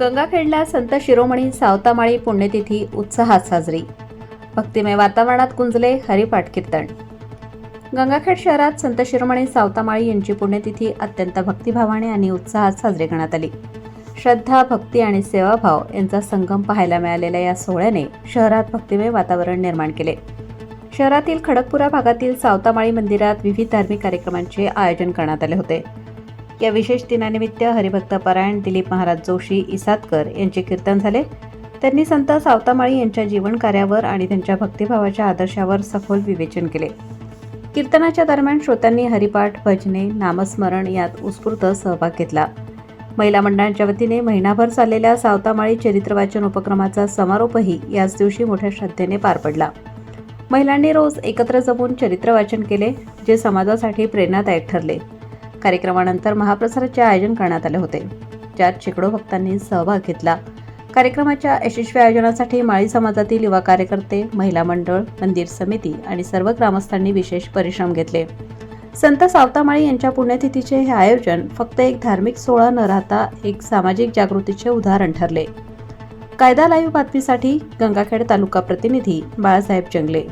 गंगाखेडला संत शिरोमणी सावतामाळी पुण्यतिथी उत्साहात साजरी. भक्तिमय वातावरणात कुंजले हरिपाठ कीर्तन. गंगाखेड शहरात संत शिरोमणी सावतामाळी यांची पुण्यतिथी अत्यंत भक्तिभावाने आणि उत्साहात साजरी करण्यात आली. श्रद्धा भक्ती आणि सेवाभाव यांचा संगम पाहायला मिळालेल्या या सोहळ्याने शहरात भक्तिमय वातावरण निर्माण केले. शहरातील खडकपुरा भागातील सावतामाळी मंदिरात विविध धार्मिक कार्यक्रमांचे आयोजन करण्यात आले होते. या विशेष दिनानिमित्त हरिभक्त परायण दिलीप महाराज जोशी इसातकर यांचे कीर्तन झाले. त्यांनी संत सावतामाळी यांच्या जीवन कार्यावर आणि त्यांच्या भक्तिभावाच्या आदर्शावर सखोल विवेचन केले. कीर्तनाच्या दरम्यान श्रोत्यांनी हरिपाठ भजने नामस्मरण यात उत्स्फूर्त सहभाग घेतला. महिला मंडळांच्या वतीने महिनाभर चाललेल्या सावतामाळी चरित्रवाचन उपक्रमाचा समारोपही याच दिवशी मोठ्या श्रद्धेने पार पडला. महिलांनी रोज एकत्र जमून चरित्र वाचन केले जे समाजासाठी प्रेरणादायक ठरले. कार्यक्रमानंतर महाप्रसाराचे आयोजन करण्यात आले होते. ज्यात शेकडो भक्तांनी सहभाग घेतला. कार्यक्रमाच्या यशस्वी आयोजनासाठी माळी समाजातील युवा कार्यकर्ते महिला मंडळ मंदिर समिती आणि सर्व ग्रामस्थांनी विशेष परिश्रम घेतले. संत सावतामाळी यांच्या पुण्यतिथीचे हे आयोजन फक्त एक धार्मिक सोहळा न राहता एक सामाजिक जागृतीचे उदाहरण ठरले. कायदा लाईव्ह बातमीसाठी गंगाखेड तालुका प्रतिनिधी बाळासाहेब जंगले.